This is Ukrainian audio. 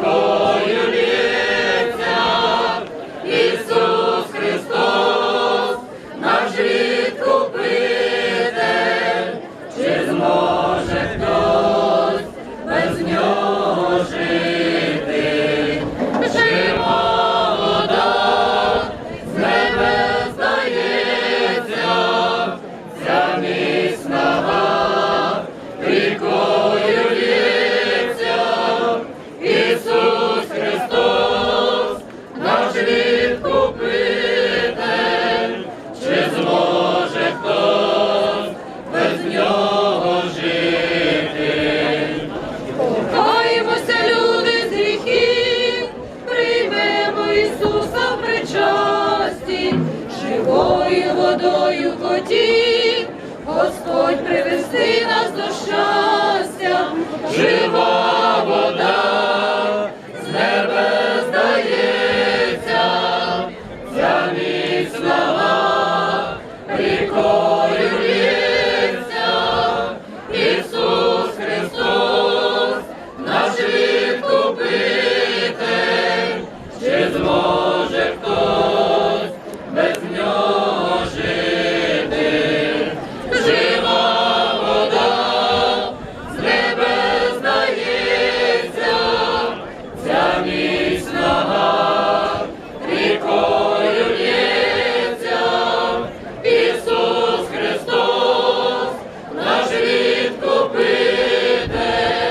Holy водою потік, Господь привести нас до щастя, жива